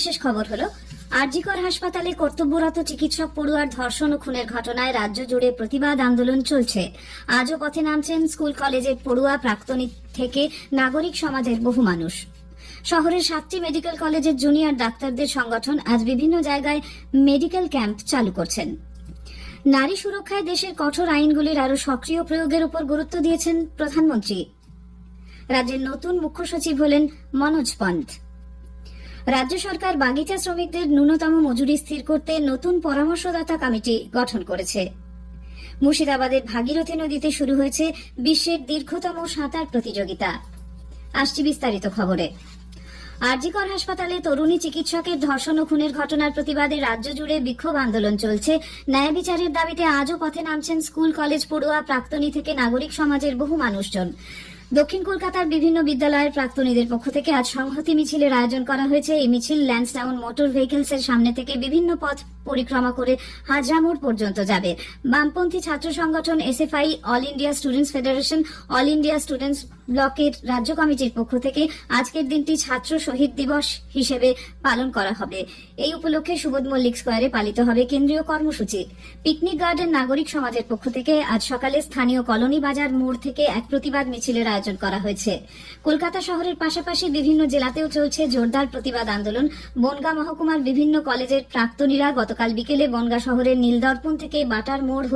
বিশেষ খবর হলো, আরজিকর হাসপাতালে কর্তব্যরত চিকিৎসক পড়ুয়ার ধর্ষণ ও খুনের ঘটনায় রাজ্য জুড়ে প্রতিবাদ আন্দোলন চলছে। আজও পথে নামছেন স্কুল কলেজের পড়ুয়া প্রাক্তনী থেকে নাগরিক সমাজের বহু মানুষ। শহরের সাতটি মেডিকেল কলেজের জুনিয়র ডাক্তারদের সংগঠন আজ বিভিন্ন জায়গায় মেডিকেল ক্যাম্প চালু করছেন। নারী সুরক্ষায় দেশের কঠোর আইনগুলির আরও সক্রিয় প্রয়োগের উপর গুরুত্ব দিয়েছেন প্রধানমন্ত্রী। রাজ্যের নতুন মুখ্য সচিব হলেন মনোজ পন্থ। রাজ্য সরকার বাগিচা শ্রমিকদের ন্যূনতম মজুরি স্থির করতে নতুন পরামর্শদাতা কমিটি গঠন করেছে। মুর্শিদাবাদের ভাগীরথী নদীতে শুরু হয়েছে বিশ্বের দীর্ঘতম সাঁতার প্রতিযোগিতা। আসছি বিস্তারিত খবরে। আরজিকর হাসপাতালে তরুণী চিকিৎসকের ধর্ষণ ও খুনের ঘটনার প্রতিবাদে রাজ্য জুড়ে বিক্ষোভ আন্দোলন চলছে। ন্যায় বিচারের দাবিতে আজও পথে নামছেন স্কুল, কলেজ, পড়ুয়া, প্রাক্তনী থেকে নাগরিক সমাজের বহু মানুষজন। দক্ষিণ কলকাতার বিভিন্ন বিদ্যালয়ের প্রাক্তনীদের পক্ষ থেকে আজ সংহতি মিছিলের আয়োজন করা হয়েছে। এই মিছিল ল্যান্সডাউন মোটর ভেহিকলস এর সামনে থেকে বিভিন্ন পথ পরিক্রমা করে হাজরা মোড় পর্যন্ত যাবে। বামপন্থী ছাত্র সংগঠন SFI, All India Students Federation, All India Students ব্লকের রাজ্য কমিটির পক্ষ থেকে আজকের দিনটি ছাত্র শহীদ দিবস হিসেবে পালন করা হবে। এই উপলক্ষে সুবোধ মল্লিক স্কোয়ারে পালিত হবে কেন্দ্রীয় কর্মসূচি। পিকনিক গার্ডেন নাগরিক সমাজের পক্ষ থেকে আজ সকালে স্থানীয় কলোনি বাজার মোড় থেকে এক প্রতিবাদ মিছিলের আয়োজন করা হয়েছে। কলকাতা শহরের পাশাপাশি বিভিন্ন জেলাতেও চলছে জোরদার প্রতিবাদ আন্দোলন। বনগা মহকুমার বিভিন্ন কলেজের প্রাক্তনীরা গতকাল বিকেলে বনগা শহরের নীলদর্পণ থেকে বাটার মোড়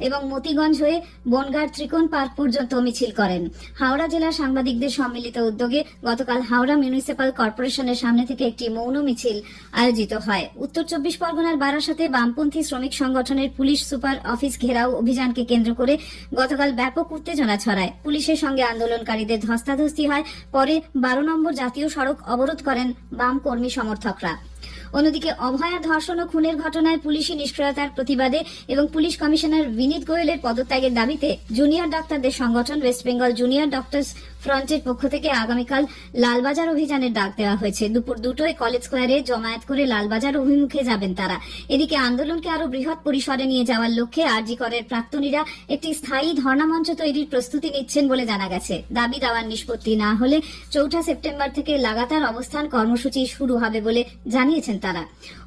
এবং মতিগঞ্জ হয়ে বনগাঁর ত্রিকোণ পার্ক পর্যন্ত মিছিল করেন। হাওড়া জেলার সাংবাদিকদের সম্মিলিত উদ্যোগে গতকাল হাওড়া মিউনিসিপাল কর্পোরেশনের সামনে থেকে একটি মৌন মিছিল আয়োজিত হয়। উত্তর চব্বিশ পরগনার বারাসাতে বামপন্থী শ্রমিক সংগঠনের পুলিশ সুপার অফিস ঘেরাও অভিযানকে কেন্দ্র করে গতকাল ব্যাপক উত্তেজনা ছড়ায়। পুলিশের সঙ্গে আন্দোলনকারীদের ধস্তাধস্তি হয়। পরে বারো নম্বর জাতীয় সড়ক অবরোধ করেন বাম কর্মী সমর্থকরা। অন্যদিকে অভয়া ধর্ষণ ও খুনের ঘটনায় পুলিশি নিষ্ক্রিয়তার প্রতিবাদে এবং পুলিশ কমিশনার বিনীত গোয়েলের পদত্যাগের দাবিতে জুনিয়র ডাক্তারদের সংগঠন ওয়েস্ট বেঙ্গল জুনিয়র ডক্টরস ফ্রন্টের পক্ষ থেকে আগামীকাল লালবাজার অভিযানের ডাক দেওয়া হয়েছে। দুপুর দুটোয় কলেজ স্কোয়ারে জমায়েত করে লালবাজার অভিমুখে যাবেন তারা। এদিকে আন্দোলনকে আরও বৃহৎ পরিসরে নিয়ে যাওয়ার লক্ষ্যে আরজি করের প্রাক্তনীরা একটি স্থায়ী ধর্ণামঞ্চ তৈরির প্রস্তুতি নিচ্ছেন বলে জানা গেছে। দাবি দাওয়ার নিষ্পত্তি না হলে চৌঠা সেপ্টেম্বর থেকে লাগাতার অবস্থান কর্মসূচি শুরু হবে বলে জানিয়েছেন তারা।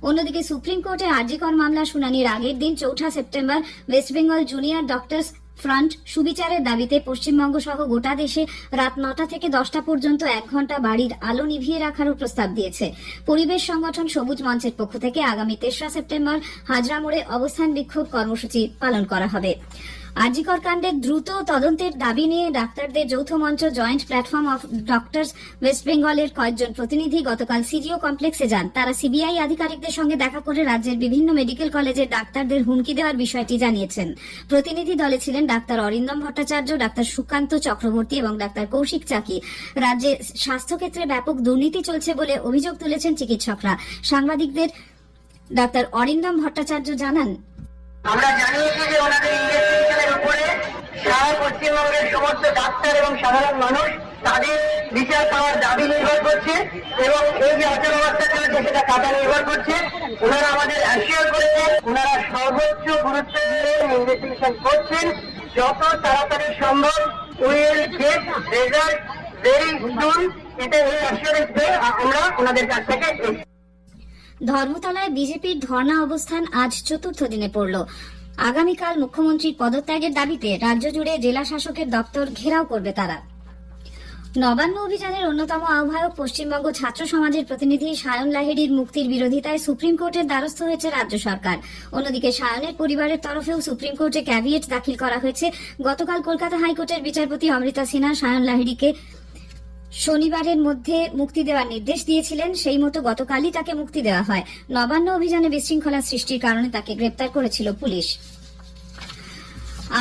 অন্যদিকে সুপ্রিম কোর্টের আরজিকর মামলা শুনানির আগের দিন চৌঠা September West Bengal Junior Doctors Front সুবিচারের দাবিতে পশ্চিমবঙ্গ সহ গোটা দেশে রাত নটা থেকে দশটা পর্যন্ত এক ঘণ্টা বাড়ির আলো নিভিয়ে রাখারও প্রস্তাব দিয়েছে। পরিবেশ সংগঠন সবুজ মঞ্চের পক্ষ থেকে আগামী তেসরা সেপ্টেম্বর হাজরা মোড়ে অবস্থান বিক্ষোভ কর্মসূচি পালন করা হবে। আরজিকর কাণ্ডের দ্রুত তদন্তের দাবি নিয়ে ডাক্তারদের যৌথ মঞ্চ Joint Platform of Doctors West বেঙ্গলের কয়েকজন প্রতিনিধি গতকাল সিজিও কমপ্লেক্সে যান। তারা সিবিআই আধিকারিকদের সঙ্গে দেখা করে রাজ্যের বিভিন্ন মেডিকেল কলেজের ডাক্তারদের হুমকি দেওয়ার বিষয়টি জানিয়েছেন। প্রতিনিধি দলে ছিলেন ডাক্তার অরিন্দম ভট্টাচার্য, ডাক্তার সুকান্ত চক্রবর্তী এবং ডাক্তার কৌশিক চাকি। রাজ্যে স্বাস্থ্যক্ষেত্রে ব্যাপক দুর্নীতি চলছে বলে অভিযোগ তুলেছেন চিকিৎসকরা। সাংবাদিকদের ডাক্তার অরিন্দম ভট্টাচার্য জানান। আমরা জানিয়েছি যে ওনাদের সারা পশ্চিমবঙ্গের সমস্ত ডাক্তার এবং সাধারণ মানুষ তাদের বিচার পাওয়ার দাবি নির্ভর করছে এবং এই যে অচল অবস্থা চলছে, সেটা কাটা নির্ভর করছে। ওনারা আমাদের অ্যাসিওর করেছেন, ওনারা সর্বোচ্চ গুরুত্ব দিয়ে ইনভেস্টিগেশন করছেন। যত তাড়াতাড়ি সম্ভব will get result very soon এটা এই অ্যাসিওরেন্স পেয়ে আমরা ওনাদের কাছ থেকে ধর্মতলায় বিজেপির ধর্ণা অবস্থান আজ চতুর্থ দিনে পড়ল। আগামীকাল মুখ্যমন্ত্রীর পদত্যাগের দাবিতে রাজ্য জুড়ে জেলা শাসকের দপ্তর ঘেরাও করবে তারা। নবান্ন অভিযানের অন্যতম আহ্বায়ক পশ্চিমবঙ্গ ছাত্র সমাজের প্রতিনিধি সায়ন লাহিড়ির মুক্তির বিরোধিতায় সুপ্রিম কোর্টের দ্বারস্থ হয়েছে রাজ্য সরকার। অন্যদিকে সায়নের পরিবারের তরফেও সুপ্রিম কোর্টে ক্যাভিয়েট দাখিল করা হয়েছে। গতকাল কলকাতা হাইকোর্টের বিচারপতি অমৃতা সিনহা সায়ন লাহিড়িকে শনিবারের মধ্যে মুক্তি দেওয়ার নির্দেশ দিয়েছিলেন। সেই মতো গতকালই তাকে মুক্তি দেওয়া হয়। নবান্ন অভিযানে বিশৃঙ্খলা সৃষ্টির কারণে তাকে গ্রেপ্তার করেছিল পুলিশ।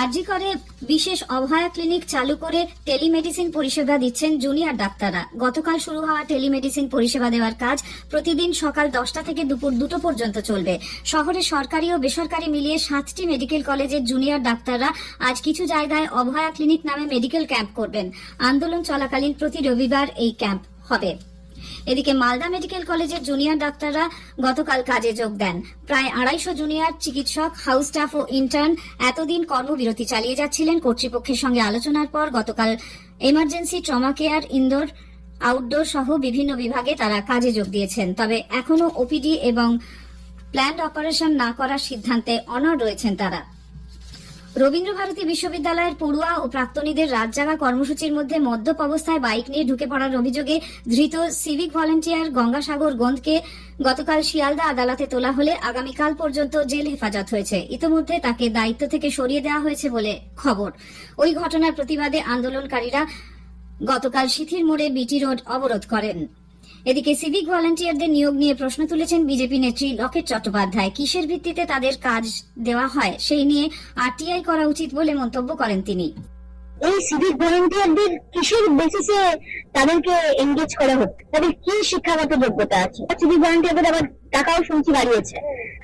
আরজি করে বিশেষ অভয়া ক্লিনিক চালু করে টেলিমেডিসিন পরিষেবা দিচ্ছেন জুনিয়র ডাক্তাররা। গতকাল শুরু হওয়া টেলিমেডিসিন পরিষেবা দেওয়ার কাজ প্রতিদিন সকাল দশটা থেকে দুপুর দুটো পর্যন্ত চলবে। শহরে সরকারি ও বেসরকারি মিলিয়ে সাতটি মেডিকেল কলেজের জুনিয়র ডাক্তাররা আজ কিছু জায়গায় অভয়া ক্লিনিক নামে মেডিকেল ক্যাম্প করবেন। আন্দোলন চলাকালীন প্রতি রবিবার এই ক্যাম্প হবে। এদিকে মালদা মেডিকেল কলেজের জুনিয়র ডাক্তাররা গতকাল কাজে যোগ দেন। প্রায় আড়াইশো জুনিয়র, চিকিৎসক, হাউস স্টাফ ও ইন্টার্ন এতদিন কর্মবিরতি চালিয়ে যাচ্ছিলেন। কর্তৃপক্ষের সঙ্গে আলোচনার পর গতকাল emergency trauma care indoor outdoor সহ বিভিন্ন বিভাগে তারা কাজে যোগ দিয়েছেন। তবে এখনও ওপিডি এবং প্ল্যান্ড অপারেশন না করার সিদ্ধান্তে অনড় রয়েছেন তারা। রবীন্দ্রভারতী বিশ্ববিদ্যালয়ের পড়ুয়া ও প্রাক্তনীদের রাত জাগা কর্মসূচির মধ্যে মদ্যপ অবস্থায় বাইক নিয়ে ঢুকে পড়ার অভিযোগে ধৃত সিভিক ভলেন্টিয়ার গঙ্গাসাগর গন্ধকে গতকাল শিয়ালদা আদালতে তোলা হলে আগামীকাল পর্যন্ত জেল হেফাজত হয়েছে। ইতোমধ্যে তাকে দায়িত্ব থেকে সরিয়ে দেওয়া হয়েছে বলে খবর। ওই ঘটনার প্রতিবাদে আন্দোলনকারীরা গতকাল সিথির মোড়ে বিটি রোড অবরোধ করেন। এদিকে সিভিক ভলান্টিয়ারদের নিয়োগ নিয়ে প্রশ্ন তুলেছেন বিজেপি নেত্রী লকেট চট্টোপাধ্যায়। কিসের ভিত্তিতে তাদের কাজ দেওয়া হয়, সেই নিয়ে আরটিআই করা উচিত বলে মন্তব্য করেন তিনি। এই সিভিক ভলেন্টিয়ারদের কিসের বেসিসে তাদেরকে এনগেজ করা হচ্ছে তাদের কি শিক্ষাগত যোগ্যতা আছে? সিভিক ভলেন্টিয়ারদের আবার টাকাও শুনছি বাড়িয়েছে।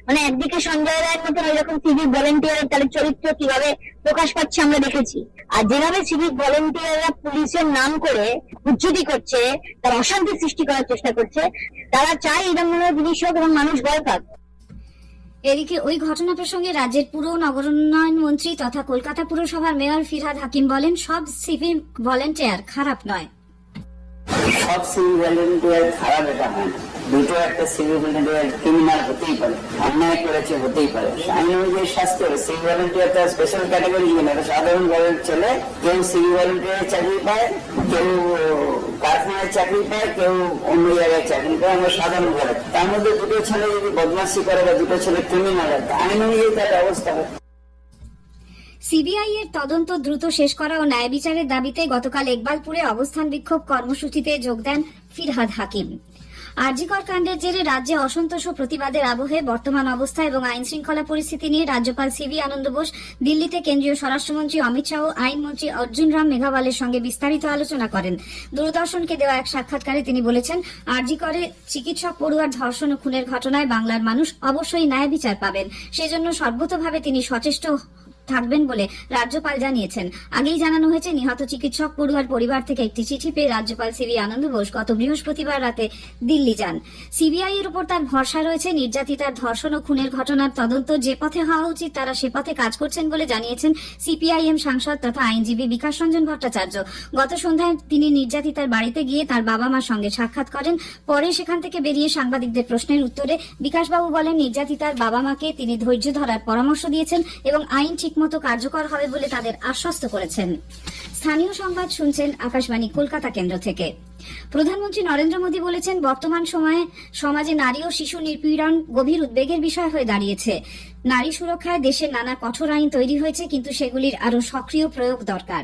মানে একদিকে সঞ্জয় রায়ের মতন এরকম সিভিক ভলেন্টিয়ার তাদের চরিত্র কীভাবে প্রকাশ পাচ্ছে আমরা দেখেছি। আর যেভাবে সিভিক ভলেন্টিয়াররা পুলিশের নাম করে উজ্জুতি করছে, তার অশান্তি সৃষ্টি করার চেষ্টা করছে, তারা চায় ধরনের জিনিস হোক এবং মানুষ ভয় পাক। এদিকে ওই ঘটনা প্রসঙ্গে রাজ্যের পুর ও নগরোন্নয়ন মন্ত্রী তথা কলকাতা পুরসভার মেয়র ফিরহাদ হাকিম বলেন, সব সিভিক ভলেন্টিয়ার খারাপ নয়। সব সিভিল ভলেন্টিয়ার খারাপ এটা হয় দুটো একটা সিভিল ভলেন্টিয়ার ক্রিমিনাল হতেই পারে, অন্যায় করেছে হতেই পারে। আইন অনুযায়ী শাস্তি হবে। সিভিল ভলেন্টিয়ার তো স্পেশাল ক্যাটাগরি সাধারণ ঘরের ছেলে, কেউ সিভিল ভলেন্টিয়ারের চাকরি পায়, কেউ কারখানায় চাকরি পায়, কেউ অন্য জায়গায় চাকরি পায়, আমরা সাধারণ ঘরে তার মধ্যে দুটো ছেলে যদি বদমাসি করে বা দুটো ছেলে ক্রিমিনাল হয় আইন অনুযায়ী তার ব্যবস্থা হবে সিবিআই এর তদন্ত দ্রুত শেষ করা ও ন্যায় বিচারের দাবিতে গতকাল একবালপুরে অবস্থান বিক্ষোভ কর্মসূচিতে যোগ দেন ফিরহাদ হাকিম। আরজিকর কাণ্ডের জেরে রাজ্যে অসন্তোষ ও প্রতিবাদের আবহে বর্তমান অবস্থা এবং আইন শৃঙ্খলা পরিস্থিতি নিয়ে রাজ্যপাল সিবি আনন্দ বোস, দিল্লিতে কেন্দ্রীয় স্বরাষ্ট্রমন্ত্রী অমিত শাহ ও আইনমন্ত্রী অর্জুন রাম মেঘাওয়ালের সঙ্গে বিস্তারিত আলোচনা করেন। দূরদর্শনকে দেওয়া এক সাক্ষাৎকারে তিনি বলেছেন, আরজিকরে চিকিৎসক পড়ুয়ার ধর্ষণ ও খুনের ঘটনায় বাংলার মানুষ অবশ্যই ন্যায় বিচার পাবেন। সেজন্য সর্বতভাবে তিনি সচেষ্ট থাকবেন বলে রাজ্যপাল জানিয়েছেন। আগেই জানানো হয়েছে, নিহত চিকিৎসক পড়ুয়ার পরিবার থেকে একটি চিঠি পেয়ে রাজ্যপাল সিবি আনন্দ বোস গত বৃহস্পতিবার রাতে দিল্লি যান। সিবিআই এর উপর তার ভরসা রয়েছে, নির্যাতিতার ধর্ষণ ও খুনের ঘটনার তদন্ত যে পথে হওয়া উচিত তারা সে পথে কাজ করছেন বলে জানিয়েছেন সিপিআইএম সাংসদ তথা আইনজীবী বিকাশ রঞ্জন ভট্টাচার্য। গত সন্ধ্যায় তিনি নির্যাতিতার বাড়িতে গিয়ে তার বাবা মার সঙ্গে সাক্ষাৎ করেন। পরে সেখান থেকে বেরিয়ে সাংবাদিকদের প্রশ্নের উত্তরে বিকাশবাবু বলেন, নির্যাতিতার বাবা মাকে তিনি ধৈর্য ধরার পরামর্শ দিয়েছেন এবং আইন ঠিকমতো কার্যকর হবে বলে তাদের আশ্বস্ত করেছেন। স্থানীয় সংবাদ শুনছেন আকাশবাণী কলকাতা কেন্দ্র থেকে। প্রধানমন্ত্রী নরেন্দ্র মোদী বলেছেন, বর্তমান সময়ে সমাজে নারী ও শিশু নিপীড়ন গভীর উদ্বেগের বিষয় হয়ে দাঁড়িয়েছে। নারী সুরক্ষায় দেশের নানা কঠোর আইন তৈরি হয়েছে, কিন্তু সেগুলির আরও সক্রিয় প্রয়োগ দরকার।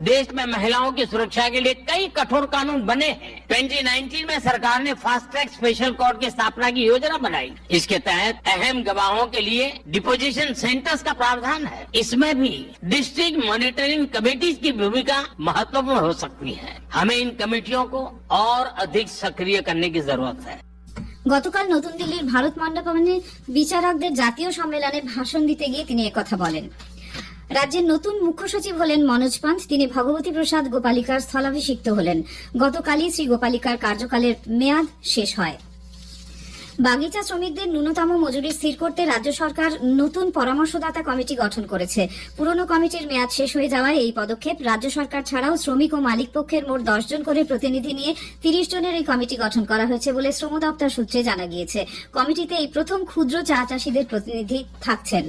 देश में महिलाओं की सुरक्षा के लिए कई कठोर कानून बने हैं 2019 में सरकार ने फास्ट ट्रैक स्पेशल कोर्ट की स्थापना की योजना बनाई इसके तहत अहम गवाहों के लिए डिपोजिशन सेंटर्स का प्रावधान है इसमें भी डिस्ट्रिक्ट मॉनिटरिंग कमेटीज की भूमिका महत्वपूर्ण हो सकती है हमें इन कमेटियों को और अधिक सक्रिय करने की जरूरत है গতকাল নতুন দিল্লির ভারত মণ্ডপে বিচারকদের জাতীয় সম্মেলনে ভাষণ দিতে গিয়ে তিনি একথা বলেন রাজ্যের নতুন মুখ্য সচিব হলেন মনোজ পান্ত তিনি ভগবতী প্রসাদ গোপালিকার স্থলাভিষিক্ত হলেন। গতকালই শ্রী গোপালিকার কার্যকালের মেয়াদ শেষ হয়। বাগিচা শ্রমিকদের ন্যূনতম মজুরি স্থির করতে রাজ্য সরকার নতুন পরামর্শদাতা কমিটি গঠন করেছে। পুরনো কমিটির মেয়াদ শেষ হয়ে যাওয়ায় এই পদক্ষেপ রাজ্য সরকার ছাড়াও শ্রমিক ও মালিক পক্ষের মোট দশ জন করে প্রতিনিধি নিয়ে তিরিশ জনের এই কমিটি গঠন করা হয়েছে বলে শ্রম দপ্তর সূত্রে জানা গিয়েছে। কমিটিতে এই প্রথম ক্ষুদ্র চা চাষীদের প্রতিনিধি থাকছেন।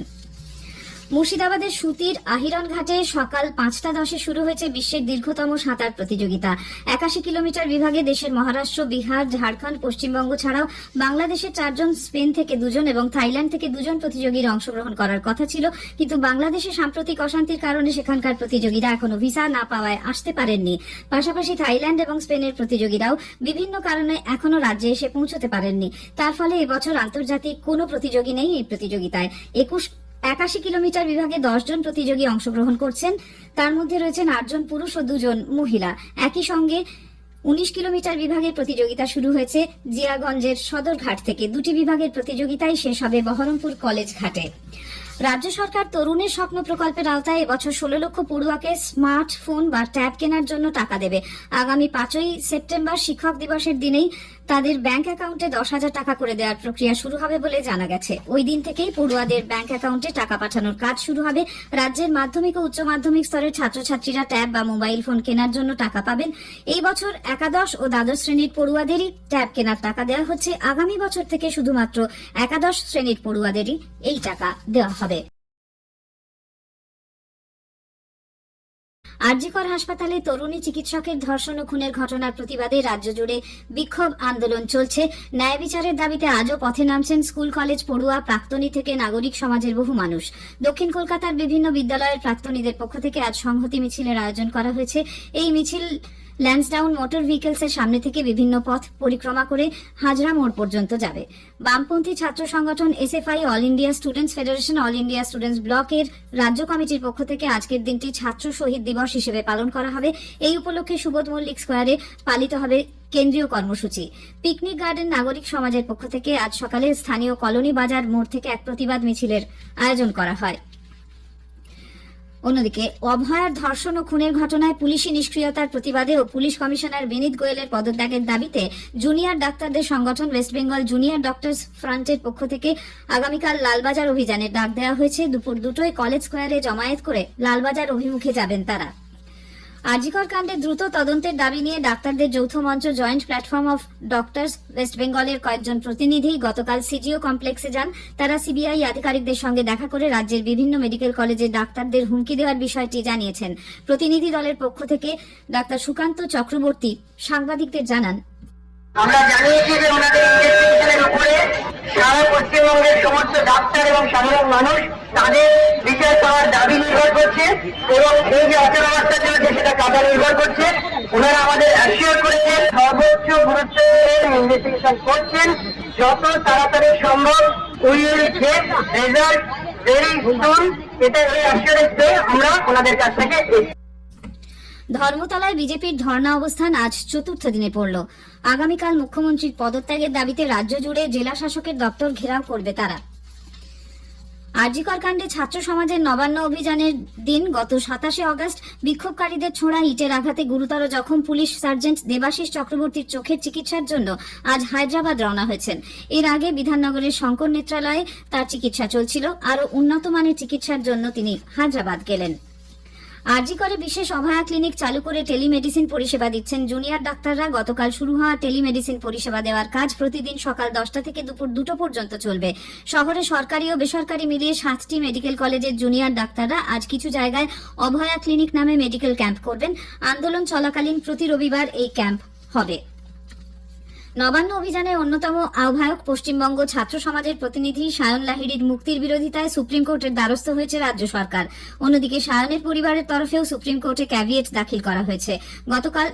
মুর্শিদাবাদের সুতির আহিরন ঘাটে সকাল পাঁচটা দশে শুরু হয়েছে বিশ্বের দীর্ঘতম সাঁতার প্রতিযোগিতা। একাশি কিলোমিটার বিভাগে দেশের মহারাষ্ট্র, বিহার, ঝাড়খণ্ড, পশ্চিমবঙ্গ ছাড়াও বাংলাদেশের চারজন, স্পেন থেকে দুজন এবং থাইল্যান্ড থেকে দুজন প্রতিযোগীর অংশগ্রহণ করার কথা ছিল। কিন্তু বাংলাদেশে সাম্প্রতিক অশান্তির কারণে সেখানকার প্রতিযোগীরা এখনও ভিসা না পাওয়ায় আসতে পারেননি। পাশাপাশি থাইল্যান্ড এবং স্পেনের প্রতিযোগীরাও বিভিন্ন কারণে এখনও রাজ্যে এসে পৌঁছতে পারেননি। তার ফলে এবছর আন্তর্জাতিক কোনো প্রতিযোগী নেই এই প্রতিযোগিতায়। একুশ একাশি কিলোমিটার বিভাগে দশজন প্রতিযোগী অংশগ্রহণ করছেন। তার মধ্যে রয়েছেন আটজন পুরুষ ও দুজন মহিলা। একই সঙ্গে উনিশ কিলোমিটার বিভাগের প্রতিযোগিতা শুরু হয়েছে জিয়াগঞ্জের সদরঘাট থেকে। দুটি বিভাগের প্রতিযোগিতাই শেষ হবে বহরমপুর কলেজ ঘাটে। রাজ্য সরকার তরুণের স্বপ্ন প্রকল্পের আওতায় এবছর ষোলো লক্ষ পড়ুয়াকে স্মার্টফোন বা ট্যাব কেনার জন্য টাকা দেবে। আগামী পাঁচই সেপ্টেম্বর শিক্ষক দিবসের দিনেই তাদের ব্যাংক অ্যাকাউন্টে দশ হাজার টাকা করে দেওয়ার প্রক্রিয়া শুরু হবে বলে জানা গেছে। ওই দিন থেকেই পড়ুয়াদের ব্যাংক অ্যাকাউন্টে টাকা পাঠানোর কাজ শুরু হবে। রাজ্যের মাধ্যমিক ও উচ্চ মাধ্যমিক স্তরের ছাত্রছাত্রীরা ট্যাব বা মোবাইল ফোন কেনার জন্য টাকা পাবেন। এই বছর একাদশ ও দ্বাদশ শ্রেণির পড়ুয়াদেরই ট্যাব কেনার টাকা দেওয়া হচ্ছে। আগামী বছর থেকে শুধুমাত্র একাদশ শ্রেণির পড়ুয়াদেরই এই টাকা দেওয়া হবে। আরজিকর হাসপাতালে তরুণী চিকিৎসকের ধর্ষণ ও খুনের ঘটনার প্রতিবাদে রাজ্য জুড়ে বিক্ষোভ আন্দোলন চলছে। ন্যায় বিচারের দাবিতে আজও পথে নামছেন স্কুল, কলেজ, পড়ুয়া, প্রাক্তনী থেকে নাগরিক সমাজের বহু মানুষ। দক্ষিণ কলকাতার বিভিন্ন বিদ্যালয়ের প্রাক্তনীদের পক্ষ থেকে আজ সংহতি মিছিলের আয়োজন করা হয়েছে। এই মিছিল ল্যান্সডাউন মোটর ভেহিকেলসের সামনে থেকে বিভিন্ন পথ পরিক্রমা করে হাজরা মোড় পর্যন্ত যাবে। বামপন্থী ছাত্র সংগঠন SFI All India Students Federation All India Students ব্লকের রাজ্য কমিটির পক্ষ থেকে আজকের দিনটি ছাত্র শহীদ দিবস হিসেবে পালন করা হবে। এই উপলক্ষে সুবোধ মল্লিক স্কোয়ারে পালিত হবে কেন্দ্রীয় কর্মসূচি। পিকনিক গার্ডেন নাগরিক সমাজের পক্ষ থেকে আজ সকালে স্থানীয় কলোনি বাজার মোড় থেকে এক প্রতিবাদ মিছিলের আয়োজন করা হয়। অন্যদিকে, অভয়ার ধর্ষণ ও খুনের ঘটনায় পুলিশি নিষ্ক্রিয়তার প্রতিবাদে ও পুলিশ কমিশনার বিনীত গোয়েলের পদত্যাগের দাবিতে জুনিয়র ডাক্তারদের সংগঠন ওয়েস্ট বেঙ্গল জুনিয়র ডক্টরস ফ্রন্টের পক্ষ থেকে আগামীকাল লালবাজার অভিযানের ডাক দেওয়া হয়েছে। দুপুর দুটোয় কলেজ স্কোয়ারে জমায়েত করে লালবাজার অভিমুখে যাবেন তারা। আরজিকর কাণ্ডে দ্রুত তদন্তের দাবি নিয়ে ডাক্তারদের যৌথ মঞ্চ Joint Platform of Doctors West বেঙ্গলের কয়েকজন প্রতিনিধি গতকাল সিজিও কমপ্লেক্সে যান। তারা সিবিআই আধিকারিকদের সঙ্গে দেখা করে রাজ্যের বিভিন্ন মেডিকেল কলেজের ডাক্তারদের হুমকি দেওয়ার বিষয়টি জানিয়েছেন। প্রতিনিধি দলের পক্ষ থেকে ডাক্তার সুকান্ত চক্রবর্তী সাংবাদিকদের জানান। আমরা জানিয়েছি যে ওনাদের ইনভেস্টিগেশনের উপরে সারা পশ্চিমবঙ্গের সমস্ত ডাক্তার এবং সাধারণ মানুষ তাদের বিচার পাওয়ার দাবি নির্ভর করছে এবং এই যে অচলাবস্থা চলছে সেটা কাজা নির্ভর করছে, ওনারা আমাদের অ্যাসিওর করেছেন, সর্বোচ্চ গুরুত্ব ইনভেস্টিগেশন করছেন, যত তাড়াতাড়ি সম্ভব we will get result very soon এটা এই অ্যাসিওরেন্স পেয়ে আমরা ওনাদের কাছ থেকে ধর্মতলায় বিজেপির ধর্ণা অবস্থান আজ চতুর্থ দিনে পড়ল। আগামীকাল মুখ্যমন্ত্রীর পদত্যাগের দাবিতে রাজ্য জুড়ে জেলা শাসকের দপ্তর ঘেরাও করবে তারা। আরজিকর কাণ্ডে ছাত্র সমাজের নবান্ন অভিযানের দিন গত সাতাশে অগস্ট বিক্ষোভকারীদের ছোড়া ইটের আঘাতে গুরুতর জখম পুলিশ সার্জেন্ট দেবাশিস চক্রবর্তীর চোখের চিকিৎসার জন্য আজ হায়দ্রাবাদ রওনা হয়েছেন। এর আগে বিধাননগরের শঙ্কর নেত্রালয়ে তার চিকিৎসা চলছিল। আরও উন্নত মানের চিকিৎসার জন্য তিনি হায়দ্রাবাদ গেলেন। আরজি করে বিশেষ অভয়া ক্লিনিক চালু করে টেলিমেডিসিন পরিষেবা দিচ্ছেন জুনিয়র ডাক্তাররা। গতকাল শুরু হওয়া টেলিমেডিসিন পরিষেবা দেওয়ার কাজ প্রতিদিন সকাল দশটা থেকে দুপুর দুটো পর্যন্ত চলবে। শহরে সরকারি ও বেসরকারি মিলিয়ে সাতটি মেডিকেল কলেজের জুনিয়র ডাক্তাররা আজ কিছু জায়গায় অভয়া ক্লিনিক নামে মেডিকেল ক্যাম্প করবেন। আন্দোলন চলাকালীন প্রতি রবিবার এই ক্যাম্প হবে। নবান্ন অভিযানের অন্যতম আহ্বায়ক পশ্চিমবঙ্গ ছাত্র সমাজের প্রতিনিধি সায়ন লাহিড়ির মুক্তির বিরোধিতায় সুপ্রিম কোর্টের দ্বারস্থ হয়েছে রাজ্য সরকার। অন্যদিকে সায়নের পরিবারের তরফেও সুপ্রিম কোর্টে ক্যাভিয়েট দাখিল করা হয়েছে। গতকাল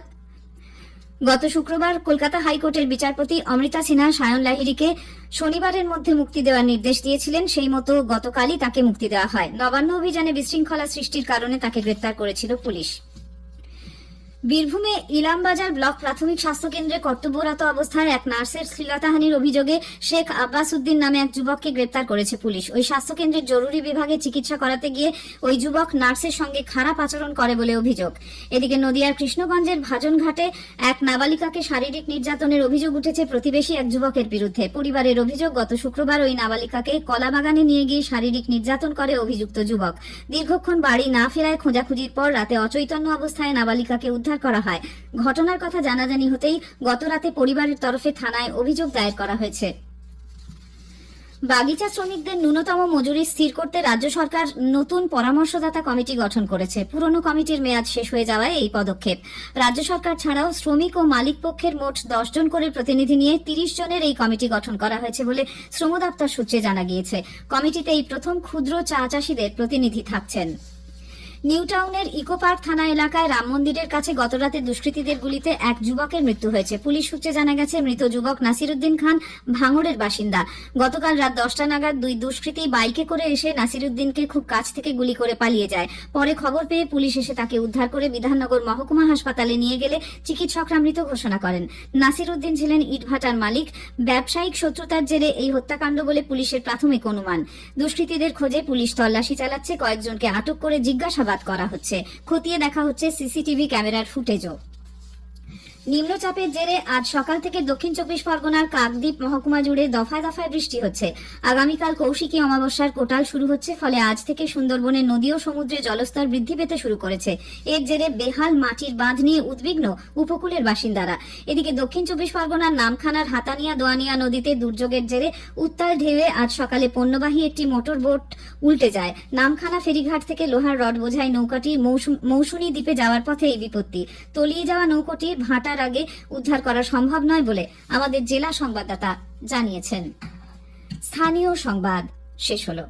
গত শুক্রবার কলকাতা হাইকোর্টের বিচারপতি অমৃতা সিনহা সায়ন লাহিড়িকে শনিবারের মধ্যে মুক্তি দেওয়ার নির্দেশ দিয়েছিলেন, সেই মতো গতকালই তাকে মুক্তি দেওয়া হয়। নবান্ন অভিযানে বিশৃঙ্খলা সৃষ্টির কারণে তাকে গ্রেপ্তার করেছিল পুলিশ। বীরভূমে ইলামবাজার ব্লক প্রাথমিক স্বাস্থ্য কেন্দ্রে কর্তব্যরত অবস্থায় এক নার্সের শ্লীলতাহানির অভিযোগে শেখ আব্বাস উদ্দিন নামে এক যুবককে গ্রেপ্তার করেছে পুলিশ। ওই স্বাস্থ্য কেন্দ্রের জরুরি বিভাগে চিকিৎসা করাতে গিয়ে ওই যুবক নার্সের সঙ্গে খারাপ আচরণ করে বলে অভিযোগ। এদিকে নদিয়ার কৃষ্ণগঞ্জের ভাজনঘাটে এক নাবালিকাকে শারীরিক নির্যাতনের অভিযোগ উঠেছে প্রতিবেশী এক যুবকের বিরুদ্ধে। পরিবারের অভিযোগ, গত শুক্রবার ওই নাবালিকাকে কলাবাগানে নিয়ে গিয়ে শারীরিক নির্যাতন করে অভিযুক্ত যুবক। দীর্ঘক্ষণ বাড়ি না ফেরায় খোঁজাখুঁজির পর রাতে অচৈতন্য অবস্থায় নাবালিকাকে উদ্ধার করা হয়। ঘটনার কথা জানাজানি হতেই গতরাতে পরিবারের তরফে থানায় অভিযোগ দায়ের করা হয়েছে। বাগিচা শ্রমিকদের ন্যূনতম মজুরি স্থির করতে রাজ্য সরকার নতুন পরামর্শদাতা কমিটি গঠন করেছে। পুরনো কমিটির মেয়াদ শেষ হয়ে যাওয়ায় এই পদক্ষেপ। রাজ্য সরকার ছাড়াও শ্রমিক ও মালিক পক্ষের মোট দশ জন করে প্রতিনিধি নিয়ে তিরিশ জনের এই কমিটি গঠন করা হয়েছে বলে শ্রম দপ্তর সূত্রে জানা গিয়েছে। কমিটিতে এই প্রথম ক্ষুদ্র চা চাষিদের প্রতিনিধি থাকছেন। নিউ টাউনের ইকো পার্ক থানা এলাকায় রাম মন্দিরের কাছে গতরাতে দুষ্কৃতীদের গুলিতে এক যুবকের মৃত্যু হয়েছে। পুলিশ সূত্রে জানা গেছে, মৃত যুবক নাসিরুদ্দিন খান ভাঙড়ের বাসিন্দা। গতকাল রাত দশটা নাগাদ দুই দুষ্কৃতী বাইকে করে এসে নাসিরুদ্দিনকে খুব কাছ থেকে গুলি করে পালিয়ে যায়। পরে খবর পেয়ে পুলিশ এসে তাকে উদ্ধার করে বিধাননগর মহকুমা হাসপাতালে নিয়ে গেলে চিকিৎসকরা মৃত ঘোষণা করেন। নাসিরুদ্দিন ছিলেন ইটভাটার মালিক। ব্যবসায়িক শত্রুতার জেরে এই হত্যাকাণ্ড বলে পুলিশের প্রাথমিক অনুমান। দুষ্কৃতীদের খোঁজে পুলিশ তল্লাশি চালাচ্ছে, কয়েকজনকে আটক করে জিজ্ঞাসাবাদ করা হচ্ছে। খতিয়ে দেখা হচ্ছে সিসিটিভি ক্যামেরার ফুটেজও। নিম্নচাপের জেরে আজ সকাল থেকে দক্ষিণ চব্বিশ পরগনার কাকদ্বীপ মহকুমা জুড়ে দফায় দফায় বৃষ্টি হচ্ছে। আগামীকাল কৌশিকী অমাবস্যার কোটাল শুরু হচ্ছে, ফলে আজ থেকে সুন্দরবনের নদী ও সমুদ্রে জলস্তর বৃদ্ধি পেতে শুরু করেছে। এর জেরে বেহাল মাটির বাঁধ নিয়ে উদ্বিগ্ন উপকূলের বাসিন্দারা। এদিকে দক্ষিণ চব্বিশ পরগনার নামখানার হাতানিয়া দোয়ানিয়া নদীতে দুর্যোগের জেরে উত্তাল ঢেউয়ে আজ সকালে পণ্যবাহী একটি মোটর বোট উল্টে যায়। নামখানা ফেরিঘাট থেকে লোহার রড বোঝাই নৌকাটি মৌসুম- দ্বীপে যাওয়ার পথে এই বিপত্তি। তলিয়ে যাওয়া নৌকোটি ভাটার আগে উদ্ধার করা সম্ভব নয় বলে আমাদের জেলা সংবাদদাতা জানিয়েছেন। স্থানীয় সংবাদ, শেষ হলো।